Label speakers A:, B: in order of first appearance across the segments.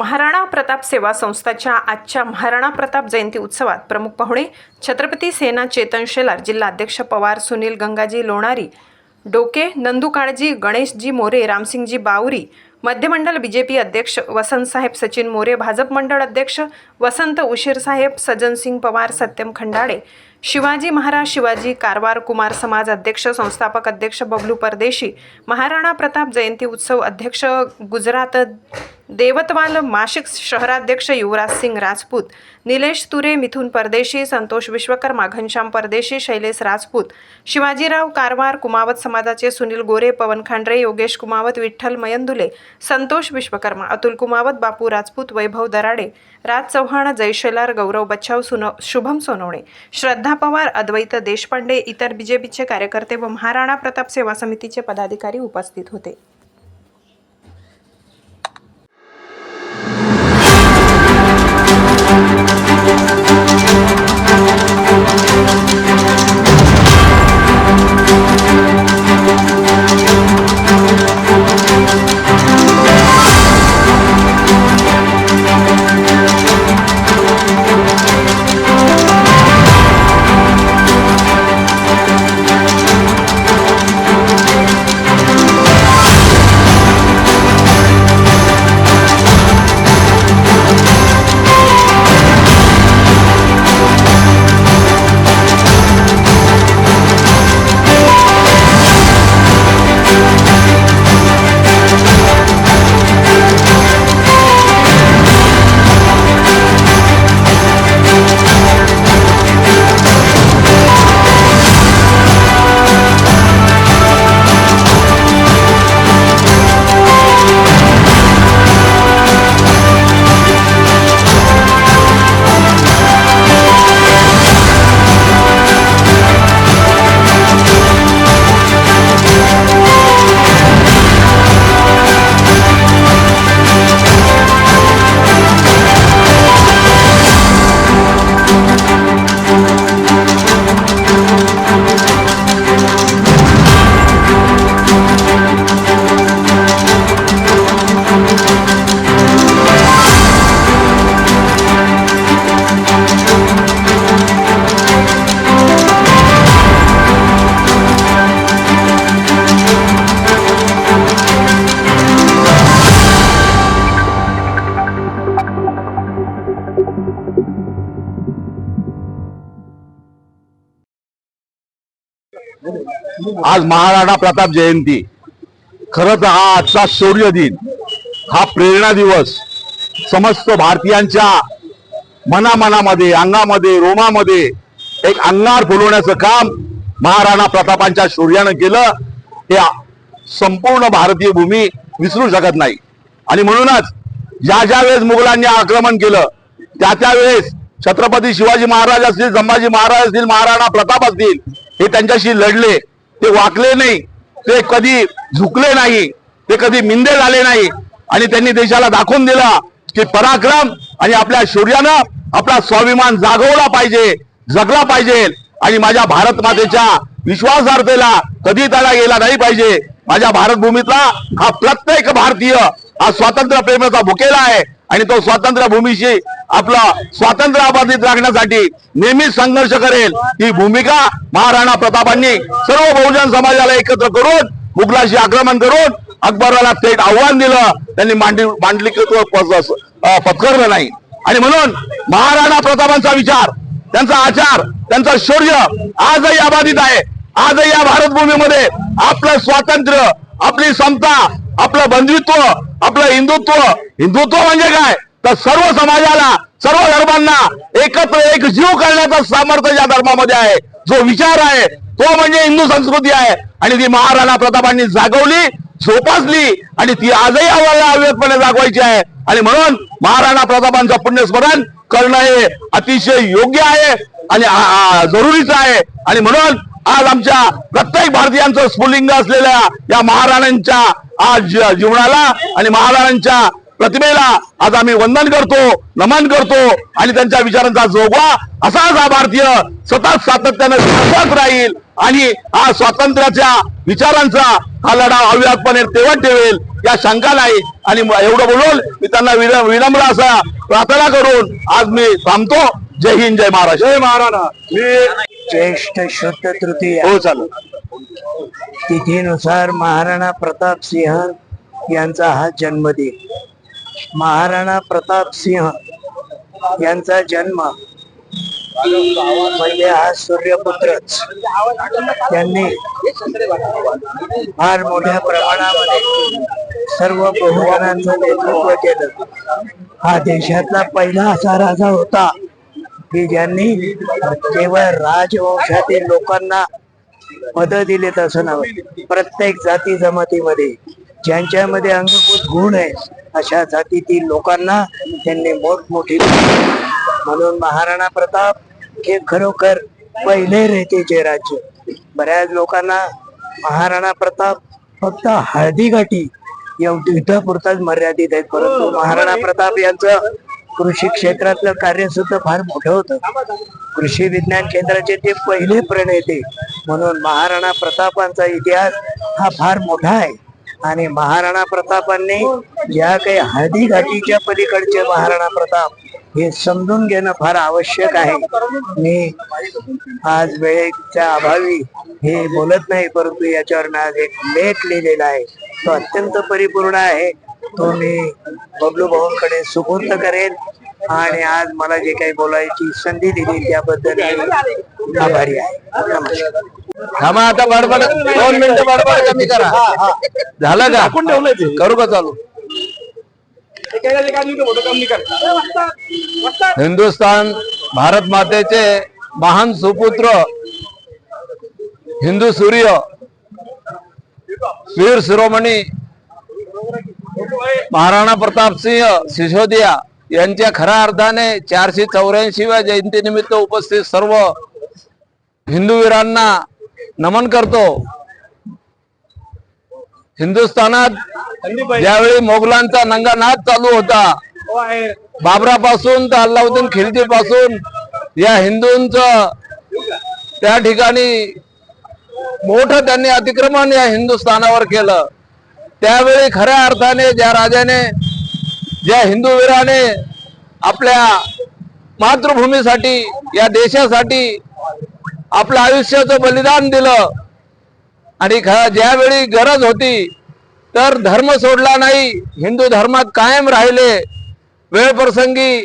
A: महाराणा प्रताप सेवा संस्थाच्या आजच्या महाराणा प्रताप जयंती उत्सवात प्रमुख पाहुणे छत्रपती सेना चेतन शेलार जिल्हाध्यक्ष पवार सुनील गंगाजी लोणारी डोके नंदू काळजी गणेशजी मोरे रामसिंगजी बावरी मध्यमंडल बी जे पी अध्यक्ष वसंतसाहेब सचिन मोरे भाजप मंडळ अध्यक्ष वसंत उशीरसाहेब सज्जनसिंग पवार सत्यम खंडाळे शिवाजी महाराज शिवाजी कारवार कुमार समाज अध्यक्ष संस्थापक अध्यक्ष बबलू परदेशी महाराणा प्रताप जयंती उत्सव अध्यक्ष गुजरात देवतवाल माशिक शहराध्यक्ष युवराज सिंग राजपूत निलेश तुरे मिथुन परदेशी संतोष विश्वकर्मा घनश्याम परदेशी शैलेश राजपूत शिवाजीराव कारवार कुमावत समाजाचे सुनील गोरे पवन खांडरे योगेश कुमावत विठ्ठल मयंदुले संतोष विश्वकर्मा अतुल कुमावत बापू राजपूत वैभव दराडे राज चव्हाण जयशेलार गौरव बच्छाव सुनो शुभम सोनवणे श्रद्धा पवार अद्वैत देशपांडे इतर बीजेपीचे कार्यकर्ते व महाराणा प्रताप सेवा समितीचे पदाधिकारी उपस्थित होते. Thank you.
B: आज महाराणा प्रताप जयंती. खरं तर हा आजचा शौर्य दिन हा प्रेरणा दिवस समस्त भारतीयांच्या मनामनामध्ये अंगामध्ये रोमामध्ये एक अंगार फुलवण्याचं काम महाराणा प्रतापांच्या शौर्यानं केलं. हे संपूर्ण भारतीय भूमी विसरू शकत नाही. आणि म्हणूनच ज्या ज्या वेळेस मुघलांनी आक्रमण केलं त्या त्यावेळेस छत्रपती शिवाजी महाराज असतील संभाजी महाराज असतील महाराणा प्रताप असतील हे त्यांच्याशी लढले. ते वाकले नाही. ते कधी झुकले नाही. ते कधी मिंदे झाले नाही. आणि त्यांनी देशाला दाखवून दिला की पराक्रम आणि आपल्या शौर्यानं आपला स्वाभिमान जागवला पाहिजे जगला पाहिजे. आणि माझ्या भारत मातेच्या विश्वासार्हतेला कधी त्याला गेला नाही पाहिजे. माझ्या भारत भूमीतला हा प्रत्येक भारतीय हा स्वातंत्र्य प्रेमाचा भुकेला आहे. आणि तो स्वातंत्र्य भूमीशी आपला स्वातंत्र्य अबाधित राखण्यासाठी नेहमीच संघर्ष करेल ही भूमिका महाराणा प्रतापांनी सर्व बहुजन समाजाला एकत्र करून मुघलाशी आक्रमण करून अकबराला थेट आव्हान दिलं. त्यांनी मांडली मांडलिकत्व पत्करलं नाही. आणि म्हणून महाराणा प्रतापांचा विचार त्यांचा आचार त्यांचा शौर्य आजही अबाधित आहे. आजही या भारत भूमीमध्ये आपलं स्वातंत्र्य आपली समता आपलं बंधुत्व आपलं हिंदुत्व हिंदुत्व म्हणजे काय? तर सर्व समाजाला सर्व धर्मांना एकत्र एक जीव करण्याचं सामर्थ्य या धर्मामध्ये आहे. जो विचार आहे तो म्हणजे हिंदू संस्कृती आहे. आणि ती महाराणा प्रतापांनी जागवली जोपासली आणि ती आजही आम्हाला अव्यक्तपणे जागवायची आहे. आणि म्हणून महाराणा प्रतापांचं पुण्यस्मरण करणं हे अतिशय योग्य आहे आणि जरुरीचं आहे. आणि म्हणून आज आमच्या प्रत्येक भारतीयांचं स्फुलिंग असलेल्या या महाराणांच्या आज जीवनाला आणि महाराणांच्या प्रतिमेला आज आम्ही वंदन करतो नमन करतो आणि त्यांच्या विचारांचा जोगवा असाच हा भारतीय सतत सातत्यानं विश्वास राहील
C: आणि हा स्वातंत्र्याच्या विचारांचा हा लढा अव्याहतपणे तेव्हा ठेवेल या शंका नाही. आणि एवढं बोलून मी त्यांना विन- विनम्र असा प्रार्थना करून आज मी थांबतो. जय हिंद जय महाराष्ट्र. जय महाराणा. मी
D: ज्येष्ठ शुद्ध तृतीया
C: हो चालू
D: तिथीनुसार महाराणा प्रताप सिंह यांचा हा जन्मदिन. महाराणा प्रताप सिंह यांचा जन्म म्हणजे हा सूर्यपुत्रच. त्यांनी फार मोठ्या प्रमाणामध्ये सर्व बहुजनांचं नेतृत्व केलं. हा देशातला पहिला असा राजा होता की ज्यांनी केवळ राजवंशातील लोकांना पद दिलेत असं नव्हे. प्रत्येक जाती जमातीमध्ये ज्यांच्यामध्ये अंगभूत गुण आहे अशा जातीतील लोकांना त्यांनी मोठमोठी म्हणून महाराणा प्रताप हे खरोखर पहिले रेतेचे राज्य. बऱ्याच लोकांना महाराणा प्रताप फक्त हळदी गाठी युद्धापुरताच मर्यादित आहेत परंतु महाराणा प्रताप यांचं कृषी क्षेत्रातलं कार्य सुद्धा फार मोठं होतं. कृषी विज्ञान केंद्राचे ते पहिले प्रणेते. म्हणून महाराणा प्रतापांचा इतिहास हा फार मोठा आहे. आणि महाराणा प्रतापांनी ज्या काही हळदी घाटीच्या पलीकडचे महाराणा प्रताप हे समजून घेणं फार आवश्यक आहे. मी आज वेळेच्या अभावी हे बोलत नाही परंतु याच्यावर मी आज एक लेख लिहिलेला आहे. तो अत्यंत परिपूर्ण आहे. तो मी बबलू भाऊंकडे सुपूर्द करेन. आणि आज मला जे काही बोलायची संधी दिली त्याबद्दल आभारी आहे. नमस्कार.
C: थांबा आता बडबड दोन मिनिटं बडबड कमी करा. झालं का? ठेवलंय करू का चालू? हिंदुस्थान भारत मातेचे महान सुपुत्र हिंदू सूर्य वीर शिरोमणी महाराणा प्रताप सिंह सिसोदिया यांच्या खऱ्या अर्थाने चारशे चौऱ्याऐंशीव्या जयंतीनिमित्त उपस्थित सर्व हिंदूवीरांना नमन करतो. हिंदुस्थानात ज्यावेळी मोगलांचा नंगानाद चालू होता बाबरापासून तर अल्लाउद्दीन खिलजी पासून या हिंदूंचं त्या ठिकाणी मोठं त्यांनी अतिक्रमण या हिंदुस्थानावर केलं. त्यावेळी खऱ्या अर्थाने ज्या राजाने ज्या हिंदू वीराने आपल्या मातृभूमीसाठी या देशासाठी आपलं आयुष्याचं बलिदान दिलं आणि ज्यावेळी गरज होती तर धर्म सोडला नाही हिंदू धर्मात कायम राहिले. वेळ प्रसंगी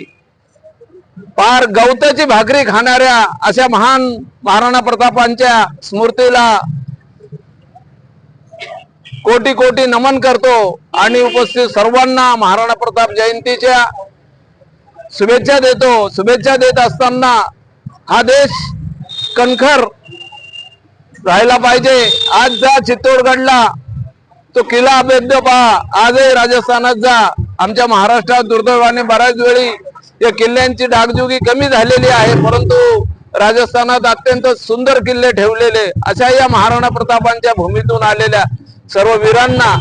C: पार गवताची भाकरी खाणाऱ्या अशा महान महाराणा प्रतापांच्या स्मृतीला कोटी कोटी नमन करतो आणि उपस्थित सर्वांना महाराणा प्रताप जयंतीच्या शुभेच्छा देतो. शुभेच्छा देत असताना हा देश कणखर राहायला पाहिजे. आज जा चित्तोडगडला. तो किल्ला अभेद्य पहा. आजही राजस्थानात जा. आमच्या महाराष्ट्रात दुर्दैवाने बऱ्याच वेळी या किल्ल्यांची डागजुगी कमी झालेली आहे. परंतु राजस्थानात अत्यंत सुंदर किल्ले ठेवलेले. अशा या महाराणा प्रतापांच्या भूमीतून आलेल्या सर्व वीरांना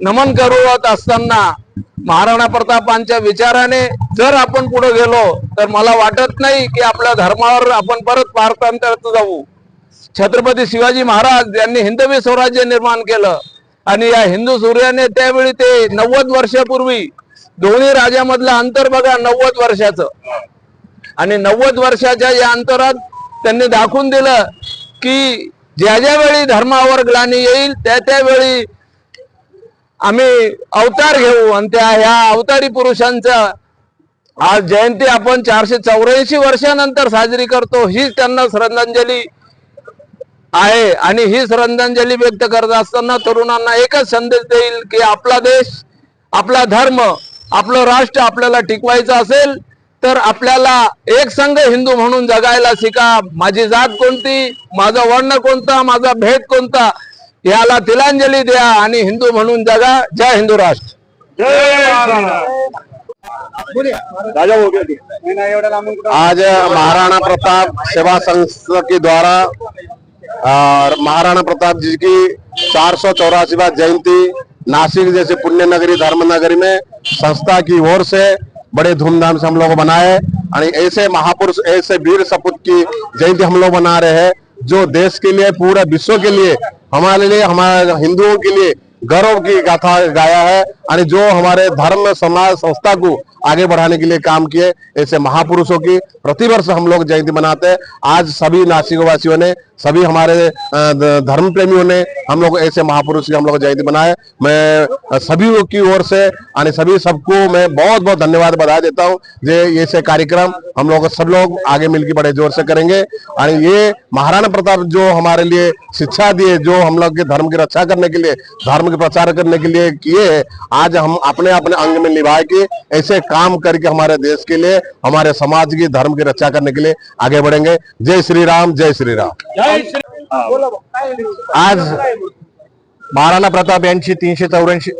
C: नमन करत असताना महाराणा प्रतापांच्या विचाराने जर आपण पुढे गेलो तर मला वाटत नाही की आपल्या धर्मावर आपण परत भारतांतर्गत जाऊ. छत्रपती शिवाजी महाराज यांनी हिंदवी स्वराज्य निर्माण केलं आणि या हिंदू सूर्याने त्यावेळी ते नव्वद वर्षापूर्वी दोन्ही राजामधलं अंतर बघा नव्वद वर्षाचं. आणि नव्वद वर्षाच्या या अंतरात त्यांनी दाखवून दिलं की ज्या ज्यावेळी धर्मावर ग्लानी येईल त्या त्यावेळी आम्ही अवतार घेऊ. आणि त्या ह्या अवतारी पुरुषांचा आज जयंती आपण चारशे चौऱ्याऐंशी वर्षानंतर साजरी करतो हीच त्यांना श्रद्धांजली आहे. आणि ही श्रद्धांजली व्यक्त करत असताना तरुणांना एकच संदेश देईल की आपला देश आपला धर्म आपलं राष्ट्र आपल्याला टिकवायचं असेल तर आपल्याला एक संघ हिंदू म्हणून जगायला शिका. माझी जात कोणती? माझा वर्ण कोणता? माझा भेद कोणता? याला तिलांजली द्या आणि हिंदू म्हणून जगा. जय हिंदू राष्ट्र. आज महाराणा प्रताप सेवा संस्था के द्वारा और महाराणा प्रताप जी की चार सौ चौरासीवा जयंती नासिक जैसे पुण्य नगरी धर्म नगरी में संस्था की ओर से बड़े धूमधाम से हम लोग मनाए। ऐसे महापुरुष, ऐसे वीर सपूत की जयंती हम लोग मना रहे हैं,
E: जो देश के लिए, पूरा विश्व के लिए, हमारे लिए, हमारे हिंदुओं के लिए गौरव की गाथा गाया है। और जो हमारे धर्म, समाज, संस्था को आगे बढ़ाने के लिए काम किए, ऐसे महापुरुषों की प्रतिवर्ष हम लोग जयंती मनाते हैं। आज सभी नासिक वासियों ने सभी हमारे धर्म प्रेमियों ने हम लोग ऐसे महापुरुष की हम लोग जयंती मनाए। मैं सभी की ओर से और सभी सबको मैं बहुत बहुत धन्यवाद बधाई देता हूँ। जे ऐसे कार्यक्रम हम लोग, सब लोग आगे मिलकर बड़े ज़ोर से करेंगे। और ये महाराणा प्रताप जो हमारे लिए शिक्षा दिए, जो हम लोग के धर्म की रक्षा करने के लिए, धर्म के प्रचार करने के लिए किए आज हम अपने अपने अंग में निभाए के ऐसे काम करके हमारे देश के लिए, हमारे समाज की धर्म की रक्षा करने के लिए आगे बढ़ेंगे। जय श्री राम, जय श्री राम। आज महाराणा प्रताप यांची तीनशे चौऱ्याऐंशी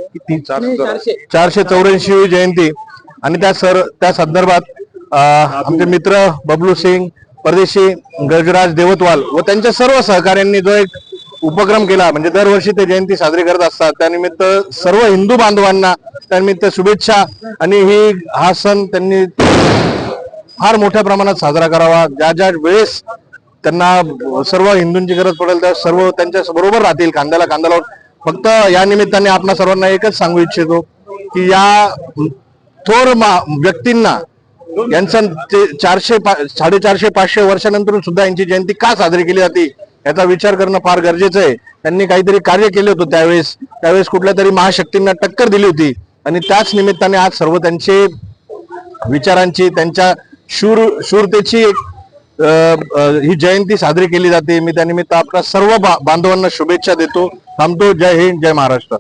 E: चारशे. चौऱ्याऐंशी जयंती. आणि त्या सर त्या संदर्भात आमचे मित्र बबलू सिंग परदेशी गजराज देवतवाल व त्यांच्या सर्व सहकाऱ्यांनी जो एक उपक्रम केला म्हणजे दरवर्षी ते जयंती साजरी करत असतात. त्यानिमित्त सर्व हिंदू बांधवांना त्यानिमित्त शुभेच्छा. आणि ही हा सण त्यांनी फार मोठ्या प्रमाणात साजरा करावा. ज्या ज्या वेळेस त्यांना सर्व हिंदूंची गरज पडेल त्या सर्व त्यांच्या बरोबर राहतील कांद्याला कांदा लावून. फक्त या निमित्ताने आपण सर्वांना एकच सांगू इच्छितो की या थोर मा- व्यक्तींना यांचं चारशे साडेचारशे पाचशे वर्षानंतर सुद्धा यांची जयंती का साजरी केली जाते याचा विचार करणं फार गरजेचं आहे. त्यांनी काहीतरी कार्य केले होते त्यावेळेस त्यावेळेस कुठल्या तरी महाशक्तींना टक्कर दिली होती. आणि त्याच निमित्ताने आज सर्व त्यांचे विचारांची त्यांच्या शूर शूरतेची एक ही जयंती साजरी केली जाते. मी त्यानिमित्त आपल्या सर्व बांधवांना शुभेच्छा देतो. थांबतो. जय हिंद जय महाराष्ट्र.